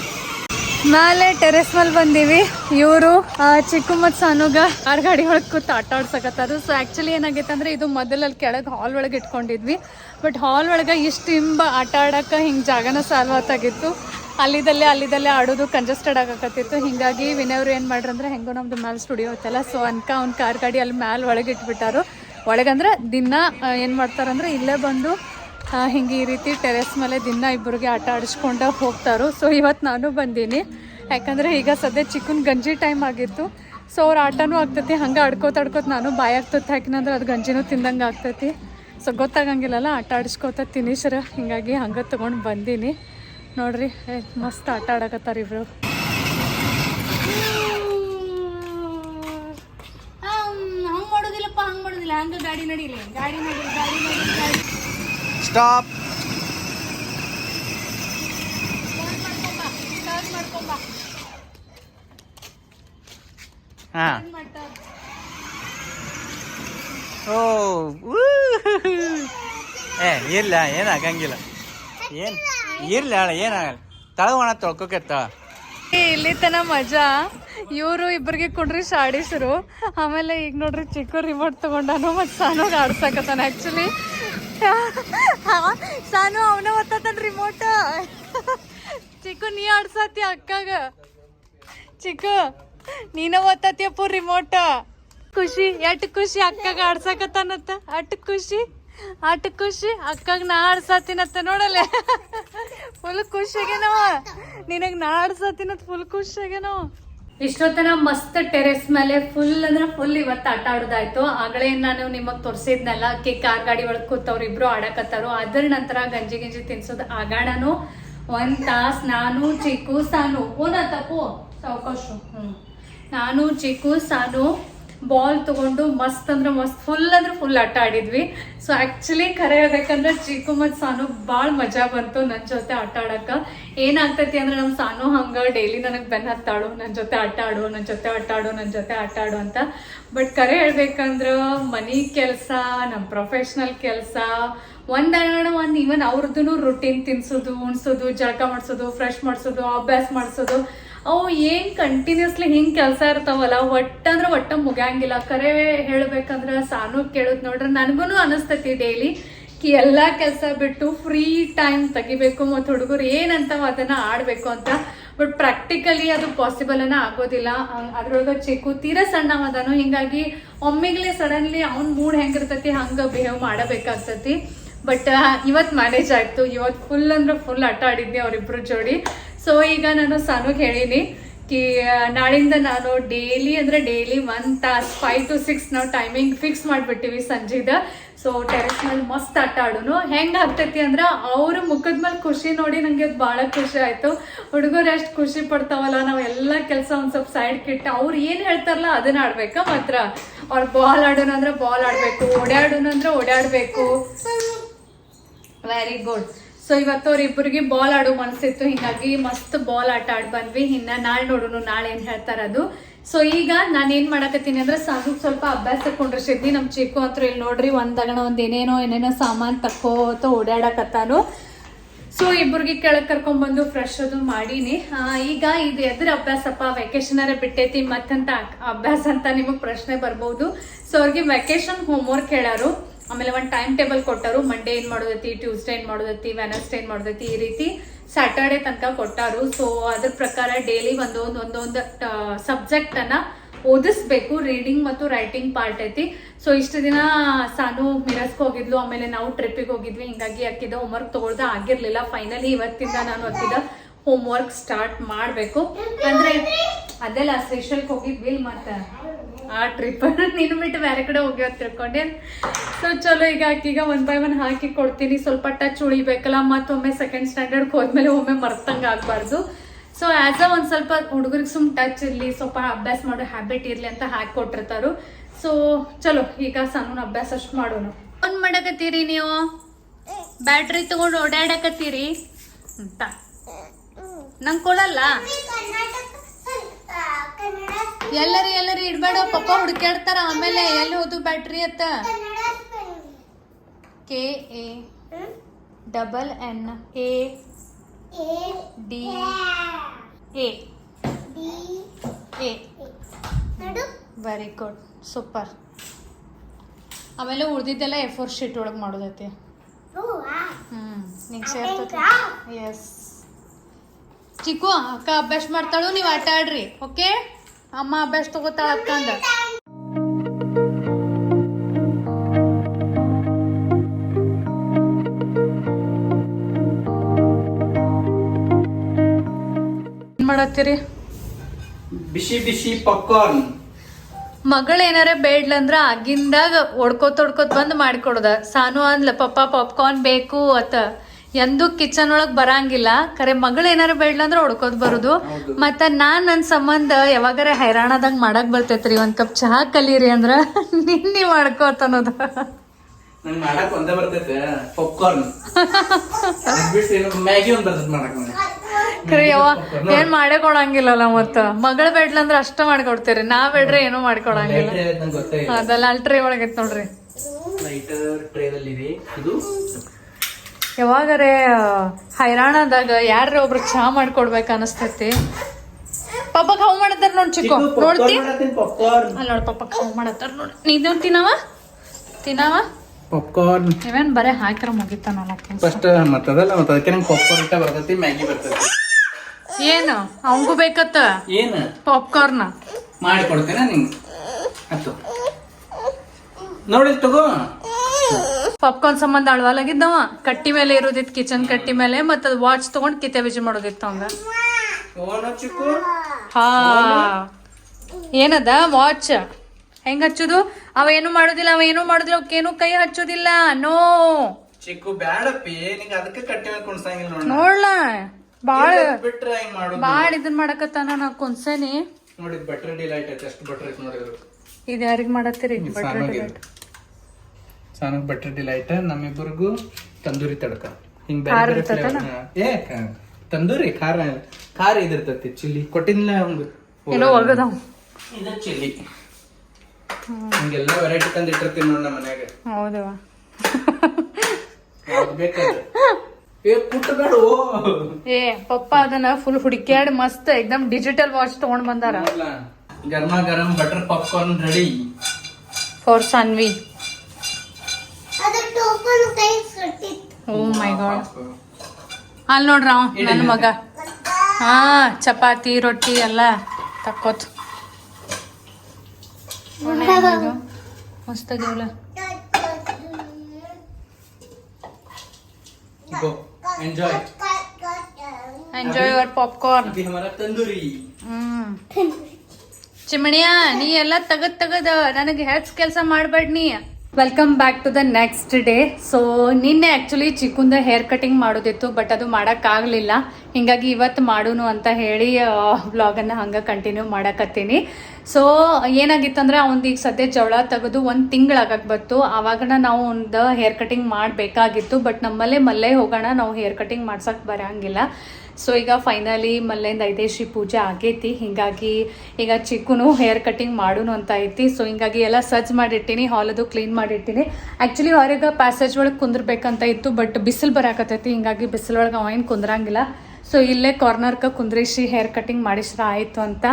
ಮೇಲೆ ಟೆರೆಸ್ ಮೇಲೆ ಬಂದೀವಿ. ಇವರು ಚಿಕ್ಕ ಮತ್ತು ಸಾನುಗ ಆರ್ ಗಾಡಿ ಒಳಗೆ ಕೂತು ಆಟ ಆಡ್ಸಕತ್ತಾರ ಸೊ ಆ್ಯಕ್ಚುಲಿ ಏನಾಗೈತೆ ಅಂದ್ರೆ ಇದು ಮೊದಲಲ್ಲಿ ಕೆಳಗೆ ಹಾಲ್ ಒಳಗೆ ಇಟ್ಕೊಂಡಿದ್ವಿ. ಬಟ್ ಹಾಲ್ ಒಳಗೆ ಇಷ್ಟು ಹಿಂಬ ಆಟ ಆಡಕ್ಕೆ ಹಿಂಗೆ ಜಾಗನ ಸಾಲ್ವತ್ತಾಗಿತ್ತು ಅಲ್ಲಿದಲ್ಲೇ ಅಲ್ಲಿದಲ್ಲೇ ಆಡೋದು ಕಂಜೆಸ್ಟೆಡ್ ಆಗಕತ್ತಿತ್ತು. ಹಿಂಗಾಗಿ ವಿನಯವ್ರು ಏನು ಮಾಡ್ರಿ ಅಂದ್ರೆ ಹೆಂಗೋ ನಮ್ದು ಮ್ಯಾಲ್ ಸ್ಟುಡಿಯೋ ಐತಲ್ಲ ಸೊ ಅನ್ಕ ಅವ್ನ ಕಾರ್ ಗಾಡಿ ಅಲ್ಲಿ ಮ್ಯಾಲೆ ಒಳಗೆ ಇಟ್ಬಿಟ್ಟಾರು. ಒಳಗಂದ್ರೆ ದಿನ ಏನು ಮಾಡ್ತಾರಂದ್ರೆ ಇಲ್ಲೇ ಬಂದು ಹಿಂಗೆ ಈ ರೀತಿ ಟೆರೆಸ್ ಮೇಲೆ ದಿನ ಇಬ್ಬರಿಗೆ ಆಟ ಆಡಿಸ್ಕೊಂಡು ಹೋಗ್ತಾರೋ. ಸೊ ಇವತ್ತು ನಾನು ಬಂದೀನಿ. ಯಾಕಂದರೆ ಈಗ ಸದ್ಯ ಚಿಕ್ಕನ್ ಗಂಜಿ ಟೈಮ್ ಆಗಿತ್ತು. ಸೊ ಅವ್ರ ಆಟನೂ ಆಗ್ತೈತಿ, ಹಂಗೆ ಆಡ್ಕೋತ ಆಡ್ಕೋತ ನಾನು ಬಾಯಾಗ ತುತ್ತು ಹಾಕಿನಂದ್ರೆ ಅದು ಗಂಜಿನೂ ತಿಂದಂಗೆ ಆಗ್ತೈತಿ. ಸೊ ಗೊತ್ತಾಗಂಗಿಲ್ಲಲ್ಲ, ಆಟ ಆಡಿಸ್ಕೋತ ತಿನ್ನಿಸ್ರ ಹಿಂಗಾಗಿ ಹಂಗೆ ತೊಗೊಂಡು ಬಂದೀನಿ. ನೋಡ್ರಿ ಮಸ್ತ್ ಆಟ ಆಡಕತ್ತಾರ ಇಬ್ರು ಹಂಗೆ ಮಾಡೋದಿಲ್ಲಪ್ಪ, ಹಂಗೆ ಮಾಡೋದಿಲ್ಲ. ಗಾಡಿ ನಡೀಲಿ ಗಾಡಿ ನಡೀಲಿ. ಸ್ಟಾಪ್ ಹಾ. ಓ ಏ ಇಲ್ಲ ಏನಾಗಂಗಿಲ್ಲ. ಏನ್ ಇರ್ಲಿ ಅಳ ಏನಾಗಲ್ಲ. ತಳವಣ ತೊಳ್ಕೊಕೆತ್ತ ಇಲ್ಲಿ ತನ ಮಜಾ. ಇವರು ಇಬ್ಬರಿಗೆ ಕುಂಡ್ರಿ ಶಾಡೀಸರು. ಆಮೇಲೆ ಈಗ ನೋಡ್ರಿ ಚಿಕ್ಕ ರಿಮೋಟ್ ತಗೊಂಡಾನು ಮತ್ತು ಸಾನೋಗಿ ಆಡ್ಸಕತ್ತಾನ. ಆ್ಯಕ್ಚುಲಿ ಸಾನು ಅವನ ಒತ್ತತನ ರಿಮೋಟ್ ಚಿಕ್ಕು, ನೀ ಆಡ್ಸತಿ ಅಕ್ಕಾಗ. ಚಿಕ್ಕು, ನೀನ ಒತ್ತತಿಯಪ್ಪ ರಿಮೋಟ್ ಖುಷಿ, ಎಟ್ ಖುಷಿ ಅಕ್ಕಾಗ ಆಡ್ಸಕತ್ತಾನತ್ತ? ಅಟ್ ಖುಷಿ ಅಟ್ ಖುಷಿ ಅಕ್ಕಾಗ ನಾ ಆಡ್ಸತ್ತಿನತ್ತ ನೋಡಲ್ಲ ಫುಲ್ ಖುಷಿಯಾಗೇನವ ನಿನಗ್ ನಾ ಆಡ್ಸತ್ತಿನತ್ ಫುಲ್ ಖುಷಿಯಾಗೇನವ ಇಷ್ಟೊತ್ತನ ಮಸ್ತ್ ಟೆರೆಸ್ ಮೇಲೆ ಫುಲ್ ಅಂದ್ರೆ ಫುಲ್ ಇವತ್ತು ಆಟ ಆಡೋದಾಯ್ತು. ಆಗಲೇ ನಾನು ನಿಮಗ್ ತೋರಿಸಿದ್ನಲ್ಲ ಕಿಕ್ ಕಾರ್ ಗಾಡಿ ಒಳಗ್ ಕೂತವ್ರು ಇಬ್ರು ಆಡಕತ್ತಾರು. ಅದ್ರ ನಂತರ ಗಂಜಿ ಗಿಂಜಿ ತಿನ್ಸೋದು ಆಗಾಣನು. ಒಂದ್ ತಾಸ್ ನಾನು ಚಿಕ್ಕು ಸಾನು. ಓನ ತಪ್ಪು ಸಾವಕಾಶ. ಹ್ಮ್. ನಾನು ಚಿಕ್ಕು ಸಾನು. ಬಾಲ್ ತಗೊಂಡು ಮಸ್ತ್ ಅಂದ್ರೆ ಮಸ್ತ್ ಫುಲ್ ಅಂದ್ರೆ ಫುಲ್ ಆಟ ಆಡಿದ್ವಿ. ಸೊ ಆಕ್ಚುಲಿ ಖರೆ ಹೇಳ್ಬೇಕಂದ್ರೆ ಚೀಕು ಮತ್ತು ಸಾನು ಭಾಳ ಮಜಾ ಬಂತು ನನ್ನ ಜೊತೆ ಆಟ ಆಡಕ್ಕೆ. ಏನಾಗ್ತೈತಿ ಅಂದ್ರೆ ನಮ್ಮ ಸಾನು ಹಂಗೆ ಡೈಲಿ ನನಗೆ ಬೆನ್ನ ಹತ್ತಾಡು ನನ್ನ ಜೊತೆ ಆಟ ಆಡು ನನ್ನ ಜೊತೆ ಆಟ ಆಡು ನನ್ನ ಜೊತೆ ಆಟ ಆಡು ಅಂತ. ಬಟ್ ಕರೆ ಹೇಳ್ಬೇಕಂದ್ರೆ ಮನಿ ಕೆಲಸ ನಮ್ಮ ಪ್ರೊಫೆಷ್ನಲ್ ಕೆಲಸ ಒಂದಣ ಒಂದು ಈವನ್ ಅವ್ರದ್ದು ರುಟೀನ್ ತಿನ್ಸೋದು, ಉಣ್ಸೋದು, ಜಳಕ ಮಾಡಿಸೋದು ಫ್ರೆಶ್ ಮಾಡಿಸೋದು, ಅಭ್ಯಾಸ ಮಾಡಿಸೋದು. ಅವು ಏನ್ ಕಂಟಿನ್ಯೂಸ್ಲಿ ಹಿಂಗೆ ಕೆಲಸ ಇರ್ತಾವಲ್ಲ ಒಟ್ಟ ಅಂದ್ರೆ ಒಟ್ಟ ಮುಗಿಯಂಗಿಲ್ಲ. ಕರೆ ಹೇಳ್ಬೇಕಂದ್ರೆ ಸಾನು ಕೇಳೋದು ನೋಡ್ರಿ ನನಗೂ ಅನಿಸ್ತೈತಿ ಡೈಲಿ ಕಿ ಎಲ್ಲಾ ಕೆಲಸ ಬಿಟ್ಟು ಫ್ರೀ ಟೈಮ್ ತೆಗಿಬೇಕು ಮತ್ತು ಹುಡುಗರು ಏನಂತ ಅದನ್ನ ಆಡಬೇಕು ಅಂತ. ಬಟ್ ಪ್ರಾಕ್ಟಿಕಲಿ ಅದು ಪಾಸಿಬಲ್ ಅನ್ನ ಆಗೋದಿಲ್ಲ. ಅದ್ರೊಳಗೆ ಚಿಕ್ಕು ತೀರಾ ಸಣ್ಣ ಅದಾನು. ಹಿಂಗಾಗಿ ಒಮ್ಮೆಗ್ಲೆ ಸಡನ್ಲಿ ಅವ್ನ ಮೂಡ್ ಹೆಂಗಿರ್ತೈತಿ, ಹಂಗ ಬಿಹೇವ್ ಮಾಡಬೇಕಾಗ್ತತಿ. ಬಟ್ ಇವತ್ತು ಮ್ಯಾನೇಜ್ ಆಯ್ತು. ಇವತ್ತು ಫುಲ್ ಅಂದ್ರೆ ಫುಲ್ ಆಟ ಆಡಿದ್ನಿ ಅವ್ರಿಬ್ರು ಜೋಡಿ. ಸೊ ಈಗ ನಾನು ಸಾನುಗೆ ಹೇಳೀನಿ ಕಿ ನಾಳಿಂದ ನಾನು ಡೈಲಿ ಅಂದ್ರೆ ಡೈಲಿ ಒನ್ ತಾಸ್ ಫೈವ್ ಟು ಸಿಕ್ಸ್ ನಾವು ಟೈಮಿಂಗ್ ಫಿಕ್ಸ್ ಮಾಡಿಬಿಟ್ಟಿವಿ ಸಂಜೆದ. ಸೊ ಟೆರೆಸ್ ಮೇಲೆ ಮಸ್ತ್ ಆಟ ಆಡೋನು. ಹೆಂಗೆ ಆಗ್ತೈತಿ ಅಂದ್ರೆ ಅವ್ರ ಮುಖದ ಮೇಲೆ ಖುಷಿ ನೋಡಿ ನಂಗೆ ಭಾಳ ಖುಷಿ ಆಯಿತು. ಹುಡುಗರು ಎಷ್ಟು ಖುಷಿ ಪಡ್ತಾವಲ್ಲ, ನಾವು ಎಲ್ಲ ಕೆಲಸ ಒಂದು ಸ್ವಲ್ಪ ಸೈಡ್ ಕಿಟ್ಟು. ಅವ್ರು ಏನು ಹೇಳ್ತಾರಲ್ಲ ಅದನ್ನ ಆಡ್ಬೇಕಾ ಮಾತ್ರ. ಅವ್ರು ಬಾಲ್ ಆಡೋಣ ಅಂದ್ರೆ ಬಾಲ್ ಆಡಬೇಕು ಓಡಾಡೋಣ ಅಂದ್ರೆ ಓಡಾಡಬೇಕು ವೆರಿ ಗುಡ್ ಸೊ ಇವತ್ತು ಅವ್ರಿಬ್ಬರಿಗೆ ಬಾಲ್ ಆಡೋ ಮನ್ಸಿತ್ತು. ಹಿಂಗಾಗಿ ಮಸ್ತ್ ಬಾಲ್ ಆಟ ಆಡ್ ಬಂದ್ವಿ. ಇನ್ನ ನಾಳೆ ನೋಡೋಣ ನಾಳೆ ಏನ್ ಹೇಳ್ತಾರ ಅದು ಸೊ ಈಗ ನಾನು ಏನ್ ಮಾಡಕತ್ತೀನಿ ಅಂದ್ರೆ ಸಾಧು ಸ್ವಲ್ಪ ಅಭ್ಯಾಸ ಕೊಂಡಿರ್ಸಿದ್ನಿ ನಮ್ ಚಿಕ್ಕು ಹತ್ರ ಇಲ್ಲಿ ನೋಡ್ರಿ ಒಂದಗಣ ಒಂದ್ ಏನೇನೋ ಏನೇನೋ ಸಾಮಾನ್ ತಕ್ಕೋತ ಓಡಾಡಕತ್ತಾನು ಸೊ ಇಬ್ಬರಿಗೆ ಕೆಳಗೆ ಕರ್ಕೊಂಡ್ ಬಂದು ಫ್ರೆಶ್ ಅದು ಮಾಡೀನಿ. ಈಗ ಇದು ಎದ್ರ ಅಭ್ಯಾಸಪ್ಪ ವೆಕೇಶನರ ಬಿಟ್ಟೈತಿ ಮತ್ತಂತ ಅಭ್ಯಾಸ ಅಂತ ನಿಮಗೆ ಪ್ರಶ್ನೆ ಬರ್ಬೋದು. ಸೊ ಅವ್ರಿಗೆ ವೆಕೇಶನ್ ಹೋಮ್ವರ್ಕ್ ಹೇಳಾರು. ಆಮೇಲೆ ಒಂದು ಟೈಮ್ ಟೇಬಲ್ ಕೊಟ್ಟರು. ಮಂಡೇ ಏನು ಮಾಡೋದೈತಿ? ಟ್ಯೂಸ್ಡೇ ಏನು ಮಾಡೋದೈತಿ? ವೆನಸ್ಡೇ ಏನು ಮಾಡೋದೈತಿ? ಈ ರೀತಿ ಸ್ಯಾಟರ್ಡೆ ತನಕ ಕೊಟ್ಟಾರು. ಸೊ ಅದ್ರ ಪ್ರಕಾರ ಡೈಲಿ ಒಂದೊಂದು ಒಂದೊಂದು ಸಬ್ಜೆಕ್ಟ್ ಅನ್ನ ಓದಿಸ್ಬೇಕು. ರೀಡಿಂಗ್ ಮತ್ತು ರೈಟಿಂಗ್ ಪಾರ್ಟ್ ಐತಿ. ಸೊ ಇಷ್ಟು ದಿನ ಸಾನು ಮಿರಸ್ಗೆ ಹೋಗಿದ್ಲು. ಆಮೇಲೆ ನಾವು ಟ್ರಿಪ್ಪಿಗೆ ಹೋಗಿದ್ವಿ. ಹಿಂಗಾಗಿ ಅಕ್ಕಿದ ಹೋಮ್ವರ್ಕ್ ತಗೊಳ್ದ ಆಗಿರ್ಲಿಲ್ಲ. ಫೈನಲಿ ಇವತ್ತಿಂದ ನಾನು ಅಕ್ಕಿದ ಹೋಮ್ವರ್ಕ್ ಸ್ಟಾರ್ಟ್ ಮಾಡಬೇಕು. ಅಂದ್ರೆ ಅದೆಲ್ಲ ಹೋಗಿ ಬಿಲ್ ಮತ್ತೆ ಆ ಟ್ರಿಪ್ ನೀನು ಬಿಟ್ಟು ಬೇರೆ ಕಡೆ ಹೋಗ್ಯಾವ ತಿಳ್ಕೊಂಡೆ. ಸೊ ಚಲೋ, ಈಗ ಈಗ ಒನ್ ಬೈ ಒನ್ ಹಾಕಿ ಕೊಡ್ತೀನಿ. ಸ್ವಲ್ಪ ಟಚ್ ಉಳಿಬೇಕಲ್ಲ, ಮತ್ತೊಮ್ಮೆ ಸೆಕೆಂಡ್ ಸ್ಟ್ಯಾಂಡರ್ಡ್ ಹೋದ್ಮೇಲೆ ಒಮ್ಮೆ ಮರ್ತಂಗೆ ಆಗಬಾರ್ದು. ಸೊ ಆ್ಯಸ್ ಅ ಒಂದು ಸ್ವಲ್ಪ ಹುಡುಗರಿಗೆ ಸುಮ್ ಟಚ್ ಇರಲಿ, ಸ್ವಲ್ಪ ಅಭ್ಯಾಸ ಮಾಡೋ ಹ್ಯಾಬಿಟ್ ಇರಲಿ ಅಂತ ಹಾಕಿ ಕೊಟ್ಟಿರ್ತಾರು. ಸೊ ಚಲೋ, ಈಗ ಸಣ್ಣ ಅಭ್ಯಾಸ ಅಷ್ಟು ಮಾಡೋಣ ಫೋನ್ ಮಾಡಕತ್ತೀರಿ ನೀವು? ಬ್ಯಾಟ್ರಿ ತಗೊಂಡು ಓಡಾಡಕತ್ತೀರಿ? ಅಂತ ನಂಗೆ ಕೊಡಲ್ಲ. ಎಲ್ಲರೂ ಎಲ್ಲರೂ ಇಡ್ಬೇಡ ಪಪ್ಪ ಹುಡುಕಾಡ್ತಾರ ಆಮೇಲೆ ಎಲ್ಲಿ ಹೋದು ಬ್ಯಾಟ್ರಿ ಅತ್ತ? K A double N A D A. A. Very good super ಆಮೇಲೆ ಉಳ್ದಿದ್ದೆಲ್ಲ ಎ ಫೋರ್ ಶೀಟ್ ಒಳಗೆ ಮಾಡೋದೈತಿ. ಹ್ಞೂ ನಿಂಗೆ ಸೇರ್ತೈತಿ. ಎಸ್ ಚಿಕ್ಕು ಅಕ್ಕ ಅಭ್ಯಾಸ ಮಾಡ್ತಾಳು ನೀವು ಆಟ ಆಡ್ರಿ ಓಕೆ ಅಮ್ಮ ಅಭ್ಯಾಸ ತಗೋತಾಳ ಏನು ಮಾಡತ್ತೀರಿ? ಬಿಸಿ ಬಿಸಿ ಪಪ್ಕಾರ್ನ್ ಮಗಳು ಏನಾರ ಬೇಡ್ಲಂದ್ರ ಆಗಿಂದಾಗ ಒಡ್ಕೋತ ಒಡ್ಕೋತ ಬಂದು ಮಾಡ್ಕೊಡದ. ಸಾನು ಅಂದ್ಲ ಪಪ್ಪ ಪಾಪ್ಕಾರ್ನ್ ಬೇಕು ಅತ್ತ. ಎಂದೂ ಕಿಚನ್ ಒಳಗ್ ಬರಂಗಿಲ್ಲ. ಕರೆ ಮಗಳು ಏನಾರ ಬೇಡ ಅಂದ್ರೆ ಹೊಡ್ಕೋದ್ ಬರುದು. ಮತ್ತ ನಾನ್ ನನ್ ಸಂಬಂಧ ಯಾವಾಗಾರ ಹೈರಾಣದಂಗ್ ಮಾಡಕ್ ಬರ್ತೈತ್ರಿ. ಒಂದ್ ಕಪ್ ಚಹಾ ಕಲೀರಿ ಅಂದ್ರ ನಿನ್ನಿ ಮಾಡ್ಕೋತ ಅನ್ನೋದು. ನಂಗೆ ಮಾಡಕ್ ಒಂದೇ ಬರ್ತೈತೆ ಪಾಪ್ಕಾರ್ನ್ ಏನು ಮ್ಯಾಗಿ ಒಂದ್ ಬರ್ತೈತೆ ಮಾಡಕ್ ನಂಗೆ. ಖರೆ ಯಾವ Popcorn. ಏನ್ ಮಾಡೇ ಕೊಡಂಗಿಲ್ಲಲ್ಲ ಮತ್ತ. ಮಗಳು ಬೇಡ್ಲಂದ್ರ ಅಷ್ಟ ಮಾಡ್ಕೊಡ್ತೀರಿ. ನಾ ಬೇಡ್ರೆ ಏನೂ ಮಾಡ್ಕೊಡಂಗಿಲ್ಲ ಅದಲ್ಲ ಅಲ್ಟ್ರಿ ಒಳಗೈತ್ ನೋಡ್ರಿ. ಲೈಟರ್ ಟ್ರೇದಲ್ಲಿ ಇದೆ ಇದು ಯಾವಾಗರೇ ಹೈರಾಣದಾಗ ಯಾರ ಒಬ್ರು ಚಹಾ ಮಾಡ್ಕೊಡ್ಬೇಕು ಅನಸ್ತೈತಿ? ಪಾಪ ಕಾವು ಮಾಡತ್ತಾರ ನೋಡ್ ಚಿಕ್ಕ. ನೋಡ್ತಿ? ಅಲ್ಲ ನೋಡ್ ಪಾಪ ಕಾವು ಮಾಡತ್ತಾರ ನೋಡ್. ನೀನು ತಿನ್ನವ? ತಿನ್ನವ? ಪಾಪ್ಕಾರ್ನ್ ಇವೇನ್ ಬರೇ ಹಾಕಿರ ಮುಗಿತ ನಾನು ಫಸ್ಟ್ ಮತ್ತದಲ್ಲ ಮತ್ತೆ ಅದಕ್ಕೆ ನಂಗೆ ಪಾಪ್ಕಾರ್ನ್ ಇಟ್ಟ ಬರ್ತೈತಿ ಮ್ಯಾಗಿ ಬರ್ತೈತಿ. ಏನು? ಅವಂಗೂ ಬೇಕತ್ತ? ಏನು? ಪಾಪ್ಕಾರ್ನ್ ಮಾಡಿ ಕೊಡ್ತೇನೆ ನಿಂಗೆ. ಹತ್ತು ನೋಡಿ ತಗೋ. ಪಾಪ್ಕಾರ್ನ್ ಸಂಬಂಧ ಅಳವಾಲಾಗಿದ್ದವ. ಕಟ್ಟಿ ಮೇಲೆ ಇರೋದಿತ್ತು ಕಿಚನ್ ಕಟ್ಟಿ ಮೇಲೆ ಮತ್ತ ಅದ್ ವಾಚ್ ತಗೊಂಡ್ ಕಿತ್ತೆ ಬಿಜಿ ಮಾಡೋದಿತ್ತು ಅವಂಗ. ಹಾ. ಏನದ? ವಾಚ್ ಹೆಂಗ್ ಹಚ್ಚುದು? ಅವ ಏನು ಮಾಡೋದಿಲ್ಲ ಅವ ಏನು ಮಾಡೋದಿಲ್ಲ ಅವಕ್ಕೇನು ಕೈ ಹಚ್ಚೋದಿಲ್ಲ? ನೋ ಚಿಕ್ಕು ಬ್ಯಾಡಪ್ಪಿ. ನಿಂಗ ಅದಕ್ಕೆ ಕಟ್ಟಿ ಮೇಲೆ ಕುಣ್ಸಂಗಿಲ್ಲ ನೋಡ ನೋಡ್ಲ. ಬಾಳ ಬಿಟ್ರೆ ಹೆಂಗ್ ಮಾಡೋದು? ಬಾಳ ಇದನ್ ಮಾಡಕತ್ತಾನ ನಾ ಕುನ್ಸೇನಿ ನೋಡಿ ಬಟ್ರ್ ಡಿಲೈಟ್ ಐತೆ ಎಷ್ಟು ಬಟ್ರ್ ಐತೆ ನೋಡಿದ್ರು ಇದ್ ಯಾರಿಗ್ ಮಾಡತ್ತೀರಿ? ಸಾನಾಗಿದೆ ಸಾನಾಗ್ ಬಟರ್ ಡಿಲೈಟ್ ನಮ್ಮಿಬ್ಬರಿಗೂ ತಂದೂರಿ ತಡಕ. ಹಿಂಗ್ ಬೇರೆ ಬೇರೆ. ಏ ತಂದೂರಿ ಖಾರ ಖಾರ ಇದಿರ್ತೈತಿ ಚಿಲ್ಲಿ. ಕೊಟ್ಟಿನ್ಲ ಹಂಗ ಒಗದವ್ ಇದು ಚಿಲ್ಲಿ. ಹಿಂಗೆಲ್ಲ ವೆರೈಟಿ ತಂದು ಇಟ್ಟಿರ್ತೀನಿ ನೋಡಿ ನಮ್ಮ ಮನ್ಯಾಗ. ಹೌದವ ಯಾವ್ದು ಬೇಕಾದ್ರೆ. ಏ ಪುಟ್ಟ ಬೇಡ ಏ ಪಪ್ಪ ಅದನ್ನ ಫುಲ್ ಹುಡುಕ್ಯಾಡ್ ಮಸ್ತ್ ಎಕ್ದಮ್ ಡಿಜಿಟಲ್ ವಾಚ್ ತಗೊಂಡ್ ಬಂದಾರ. ಗರ್ಮ ಗರಂ butter popcorn ready for Sanvi oh my ಅಲ್ಲಿ ನೋಡ್ರಿ ಅವ ನನ್ನ ಮಗ ಹಾ ಚಪಾತಿ ರೊಟ್ಟಿ ಎಲ್ಲ ತಕ್ಕೋತ್ ಮಸ್ತ್ ಎಂಜಾಯ್ ಯುವರ್ ಪಾಪ್ಕಾರ್ನ್ ಹ್ಮ್ ಚಿಮಣಿಯ ನೀ ಎಲ್ಲ ತಗದ್ ತಗದ ನನಗೆ ಹೆಚ್ಚು ಕೆಲಸ ಮಾಡಬೇಡ ನೀ welcome back to the next day so ನಿನ್ನೆ ಆ್ಯಕ್ಚುಲಿ ಚಿಕ್ಕುಂದ ಹೇರ್ ಕಟಿಂಗ್ ಮಾಡೋದಿತ್ತು ಬಟ್ ಅದು ಮಾಡೋಕ್ಕಾಗಲಿಲ್ಲ. ಹೀಗಾಗಿ ಇವತ್ತು ಮಾಡೋನು ಅಂತ ಹೇಳಿ ವ್ಲಾಗನ್ನು ಹಂಗೆ ಕಂಟಿನ್ಯೂ ಮಾಡಕತ್ತೀನಿ. ಸೊ ಏನಾಗಿತ್ತಂದ್ರೆ, ಅವ್ನದೀಗ ಸದ್ಯ ಜವಳ ತೆಗೆದು ಒಂದು ತಿಂಗಳಾಗಕ್ಕೆ ಬಂತು. ಆವಾಗನ ನಾವು ಒಂದು ಹೇರ್ ಕಟಿಂಗ್ ಮಾಡಬೇಕಾಗಿತ್ತು ಬಟ್ ನಮ್ಮಲ್ಲೇ ಮಲ್ಲೇ ಹೋಗೋಣ, ನಾವು ಹೇರ್ ಕಟಿಂಗ್ ಮಾಡ್ಸೋಕ್ಕೆ ಬರೋಂಗಿಲ್ಲ. ಸೊ ಈಗ ಫೈನಲಿ ಮಲ್ಲೆಂದ ಐದೇಶಿ ಪೂಜೆ ಆಗೈತಿ. ಹಿಂಗಾಗಿ ಈಗ ಚಿಕ್ಕುನು ಹೇರ್ ಕಟಿಂಗ್ ಮಾಡೋನು ಅಂತ ಐತಿ. ಸೊ ಹಿಂಗಾಗಿ ಎಲ್ಲ ಸಜ್ಜ್ ಮಾಡಿಟ್ಟಿನಿ ಹಾಲದು ಕ್ಲೀನ್ ಮಾಡಿಟ್ಟಿನಿ. ಆ್ಯಕ್ಚುಲಿ ಹೊರಗೆ ಪ್ಯಾಸೇಜ್ ಒಳಗೆ ಕುಂದ್ರಬೇಕಂತ ಇತ್ತು ಬಟ್ ಬಿಸಿಲು ಬರಾಕತ್ತೈತಿ. ಹಿಂಗಾಗಿ ಬಿಸಿಲೊಳಗೆ ಅವ ಏನು ಕುಂದ್ರಂಗಿಲ್ಲ. ಸೊ ಇಲ್ಲೇ ಕಾರ್ನರ್ಕ ಕುಂದ್ರಿಸಿ ಹೇರ್ ಕಟಿಂಗ್ ಮಾಡಿಸ್ರ ಆಯಿತು ಅಂತ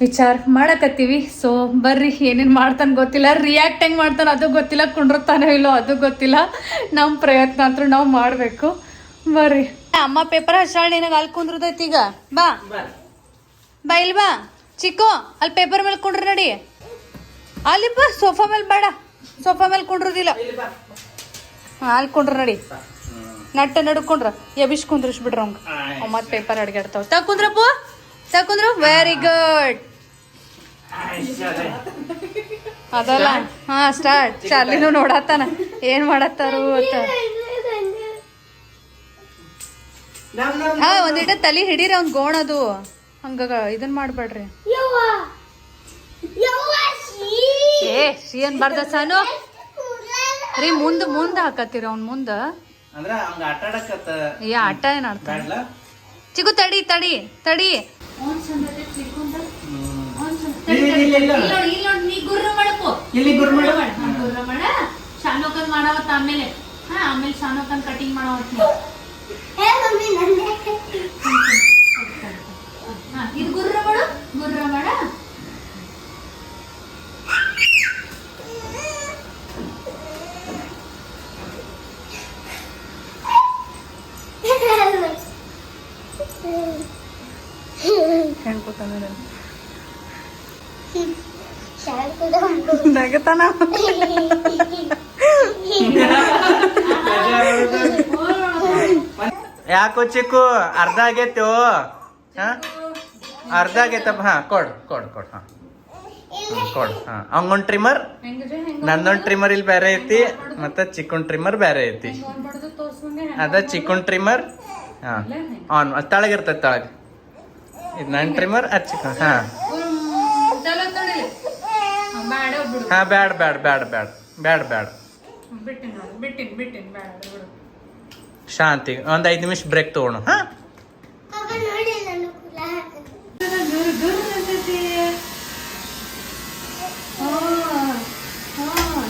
ವಿಚಾರ ಮಾಡಕತ್ತೀವಿ. ಸೊ ಬರ್ರಿ, ಏನೇನು ಮಾಡ್ತಾನೆ ಗೊತ್ತಿಲ್ಲ. ರಿಯಾಕ್ಟ್ ಹೆಂಗೆ ಮಾಡ್ತಾನೆ ಅದು ಗೊತ್ತಿಲ್ಲ, ಕುಂಡ್ರತಾನೋ ಇಲ್ಲೋ ಅದು ಗೊತ್ತಿಲ್ಲ. ನಮ್ಮ ಪ್ರಯತ್ನ ಅಂತೂ ನಾವು ಮಾಡಬೇಕು. ಬರ್ರಿ. ಅಮ್ಮ ಪೇಪರ್ ಹಚ್ಚಾಳ ನಿನಗೆ ಅಲ್ಲಿ ಕುಂದ್ರದೈತಿ ಈಗ? ಬಾ. ಬಾ ಇಲ್ಲಿ ಬಾ. ಚಿಕ್ಕು ಅಲ್ಲಿ ಪೇಪರ್ ಮೇಲೆ ಕುಂಡ್ರಿ ನಡಿ. ಅಲ್ಲಿ ಬಾ ಸೋಫಾ ಮೇಲೆ ಬೇಡ. ಸೋಫಾ ಮೇಲೆ ಕುಂಡ್ರದಿಲ್ಲ. ಹಾಂ ಅಲ್ಲಿ ಕುಂಡ್ರ ನಡಿ. ನಟ್ಟ ನಡ್ಕೊಂಡ್ರ. ಎಬಿಸ್ ಕುಂದ್ರಿಸ್ ಬಿಡ್ರ ಅವಂಗ ಮತ್ತೆ ಪೇಪರ್ ಅಡ್ಗಾಡ್ತಾವ ತಾ ಕುಂದ್ರಪ್ಪ ತಾ ಕುಂದ್ರ ವೆರಿ ಗುಡ್ ಅದಲ್ಲ. ಹಾ ಸ್ಟಾರ್ಟ್ ಚಾರ್ಲಿನೂ ನೋಡತ್ತಾನ. ಏನ್ ಮಾಡತ್ತಾರು ಅಂತ. ಹಾ ಒಂದಿಟ ತಲಿ ಹಿಡೀರಿ ಅವ್ನ್ ಗೋಣದು ಹಂಗ ಇದನ್ ಮಾಡ್ಬೇಡ್ರಿ. ಯವ್ವ. ಯವ್ವ ಶೀ ಏ ಸಿ ಏನ್ ಬರ್ದ ಸಾನು? ರೀ ಮುಂದ್ ಮುಂದ್ ಹಾಕತ್ತೀರ ಅವ್ನ್ ಮುಂದ? ಏ ಆಟ ಏನ್ ಆಡ್ತ ಚಿಗು ತಡಿ ತಡಿ ತಡಿ. ಇಲ್ಲಿ ಗುರು ಮಾಡು. ಗುರ್ರ ಮಾಡ. ಶಾನೋಕನ್ ಮಾಡವತ್ತ ಆಮೇಲೆ. ಹಾ ಆಮೇಲೆ ಶಾನೋಕನ್ ಕಟಿಂಗ್ ಮಾಡವತ್ತ ಇದು ಗುರ್ರ ಮಾಡು ಗುರ್ರ ಮಾಡ ಹೇಳ್ಕೊತಾನೆ ನಗತಾನ. ಯಾಕೋ ಚಿಕ್ಕು? ಅರ್ಧ ಆಗೈತೋ? ಹಾ? ಅರ್ಧ ಆಗೈತಪ್ಪ. ಹಾ, ಕೊಡ್ ಕೊಡ್ ಕೊಡ್, ಹಾ. ಕೊಡ್, ಹಾ. ಅವಂಗೊಂದ್ ಹೆಂಗ ನಂದೊಂದ್ ಟ್ರಿಮ್ಮರ್ ಇಲ್ಲಿ ಬೇರೆ ಐತಿ, ಮತ್ತ ಚಿಕ್ಕನ್ ಟ್ರಿಮ್ಮರ್ ಬೇರೆ ಐತಿ. ಅದ ಚಿಕ್ಕನ್ ಟ್ರಿಮ್ಮರ್ ಹಾ. ಆನ್ ತಳಗಿರ್ತೈತಿ ತಳಗ ಇದು ನನ್ನ ಟ್ರಿಮ್ಮರ್ ಅದ್ ಚಿಕ್ಕ ಹಾ. ಹಾ, ಬ್ಯಾಡ್ ಬ್ಯಾಡ್ ಬ್ಯಾಡ್ ಬ್ಯಾಡ್. ಬ್ಯಾಡ್ ಬ್ಯಾಡ್. ಬಿಟ್ಟಿನ ಬಿಟ್ಟಿನ ಬಿಡು. ಶಾಂತಿ. ಒಂದ್ ಐದ್ ನಿಮಿಷ ಬ್ರೇಕ್ ತಗೋಣ ಹಾ?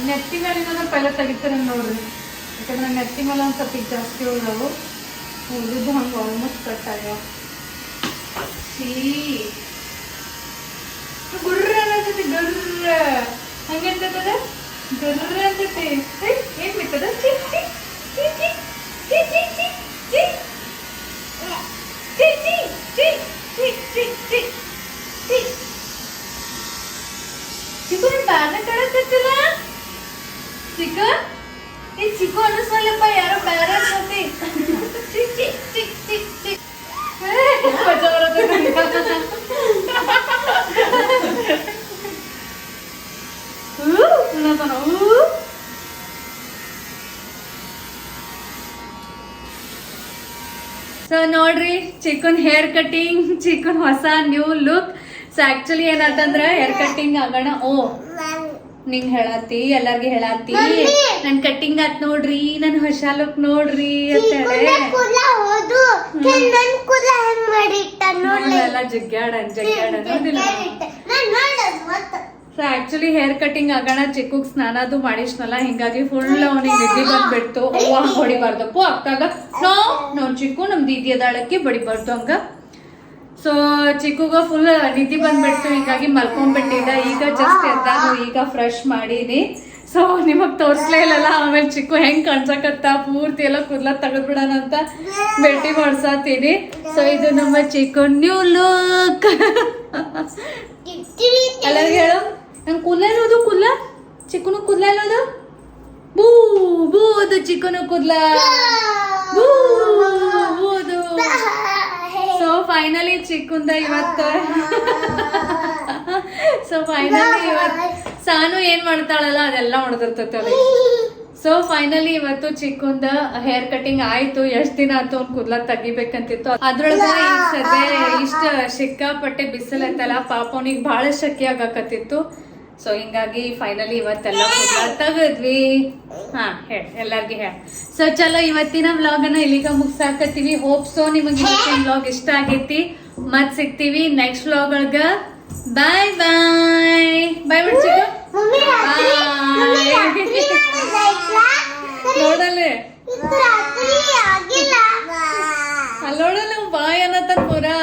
ನೆತ್ತಿ ಮೇಲಿಂದ ಪೈಲ ತೆಗಿತಾರೆ ನೋಡ್ರಿ. ಯಾಕಂದ್ರೆ ನೆತ್ತಿ ಮೇಲೆ ಒಂದ್ ಸ್ವಲ್ಪ ಜಾಸ್ತಿ ಉಳ್ಳವು ಉಳಿದು ಹಂಗೆ ಆಲ್ಮೋಸ್ಟ್ ಕಟ್ ಆಗ್ಯಾವ. ಛೀ. ಗುರ್ರ ಅನ್ನತೈತಿ ಗುರ್ರ. ಹಂಗಂತದ ಗರ್ರ ಅಂತೈತಿ ಏನ್ ಬಿತ್ತದ? ಚಿ ಚಿ ಚಿ ಛೀ, चिकन बाहेर कडत तुला. चिकन? ते चिकू अनुसरलं पाहिजे ಸೊ ನೋಡ್ರಿ ಚಿಕನ್ ಹೇರ್ ಕಟಿಂಗ್ ಚಿಕನ್ ಹೊಸ ನ್ಯೂ ಲುಕ್ ಸೊ ಆಕ್ಚುಲಿ ಏನಂತಂದ್ರ ಹೇರ್ ಕಟಿಂಗ್ ಆಗೋಣ. ಓ ನಿಂಗ್ ಹೇಳತ್ತಿ ಎಲ್ಲಾರ್ಗಿ ಹೇಳತ್ತಿ ಮಮ್ಮಿ! ನನ್ ಕಟಿಂಗ್ ಆತ್ ನೋಡ್ರಿ ನನ್ ಹೊಸ ಲುಕ್ ನೋಡ್ರಿ ಅಂತ ಹೇಳಿ. ಕುಲ ಹೋದು. ಸೊ ಆಕ್ಚುಲಿ ಹೇರ್ ಕಟಿಂಗ್ ಆಗೋಣ ಚಿಕ್ಕಗ್ ಸ್ನಾನ ಅದು ಮಾಡಿಸ್ನಲ್ಲ ಹಿಂಗಾಗಿ ಫುಲ್ ಅವನಿಗೆ ನಿದ್ದೆ ಬಂದ್ಬಿಡ್ತು ಅವ್ವ ಹೊಡಿಬಾರ್ದಪ್ಪು ಅಕ್ಕಾಗ ನೋ ನೋ ಚಿಕ್ಕು ನಮ್ ದೀದಿ ಅದಾಳಕ್ಕೆ ಬಡಿಬಾರ್ದು ಹಂಗ. ಸೊ ಚಿಕ್ಕುಗ ಫುಲ್ ನಿದ್ದೆ ಬಂದ್ಬಿಡ್ತು ಹಿಂಗಾಗಿ ಮಲ್ಕೊಂಡ್ಬಿಟ್ಟಿದ್ದ ಈಗ ಜಸ್ಟ್ ಎದ್ದಾನು ಈಗ ಫ್ರೆಶ್ ಮಾಡೀನಿ. ಸೊ ನಿಮಗ್ ತೋರಿಸ್ಲೇ ಇಲ್ಲಲ್ಲ ಆಮೇಲೆ ಚಿಕ್ಕು ಹೆಂಗ್ ಕಾಣ್ಸಕತ್ತ ಪೂರ್ತಿ ಎಲ್ಲ ಕುದ್ಲ ತೆಗೆದ್ಬಿಡೋಣ ಅಂತ ಭೇಟಿ ಮಾಡ್ಸಾತೀನಿ. ಸೊ ಇದು ನಮ್ಮ ಚಿಕ್ಕು ನ್ಯೂ ಲುಕ್ ಅಲ್ಲ ಹೇಳು. ನಂಗೆ ಕೂದಲ ಕುಲ್ಲ ಕೂದಲ? ಚಿಕ್ಕನು ಕೂದಲ ಇರೋದು ಬೂ ಅದು ಚಿಕ್ಕನು ಕೂದಲ. ಬೂ, ಬೂದು. ಸೊ ಫೈನಲಿ ಚಿಕ್ಕುಂದ ಇವತ್ತು. ಸೊ ಫೈನಲಿ ಇವತ್ತು ಸಾನು ಏನ್ ಮಾಡ್ತಾಳಲ್ಲ, ಅದೆಲ್ಲ ಹೊಡೆದಿರ್ತೈತೆ ಸೊ ಫೈನಲಿ ಇವತ್ತು ಚಿಕ್ಕುಂದ ಹೇರ್ ಕಟಿಂಗ್ ಆಯ್ತು. ಎಷ್ಟ್ ದಿನ ಆಯ್ತು ಅವ್ನ್ ಕೂದ್ಲ ತೆಗಿಬೇಕಂತಿತ್ತು ಅದ್ರೊಳಗೆ ಈಗ ಸದ್ಯ ಇಷ್ಟ ಸಿಕ್ಕಾಪಟ್ಟೆ ಬಿಸಿಲೈತಲ್ಲ, ಪಾಪ ಅವ್ನಿಗೆ ಬಹಳ ಶಕ್ತಿ ಆಗಾಕತ್ತಿತ್ತು. ಸೊ ಹಿಂಗಾಗಿ ಫೈನಲಿ ಇವತ್ತೆಲ್ಲ ತಗದ್ವಿ. ಹಾ ಹೇಳ ಎಲ್ಲಾರ್ಗಿ ಹೇಳ. ಸೊ ಚಲೋ ಇವತ್ತಿನ ವ್ಲಾಗ್ ಅನ್ನ ಇಲ್ಲಿಗ ಮುಗ್ಸಾಕತ್ತೀವಿ. ಹೋಪ್ ಸೊ ನಿಮಗೆ ಇವತ್ತಿನ ವ್ಲಾಗ್ ಇಷ್ಟ ಆಗೈತಿ. ಮತ್ ಸಿಗ್ತೀವಿ ನೆಕ್ಸ್ಟ್ ವ್ಲಾಗ್ ಒಳಗ. ಬಾಯ್ ಬಾಯ್ ಬಾಯ್ ಬಿಡ್ಸಿ? ನೋಡಲ್ಲೇ. ಅಲ್ಲೋಡಲ್ಲ ಬಾಯ್ ಅನ್ನತ್ತ ಪೂರಾ.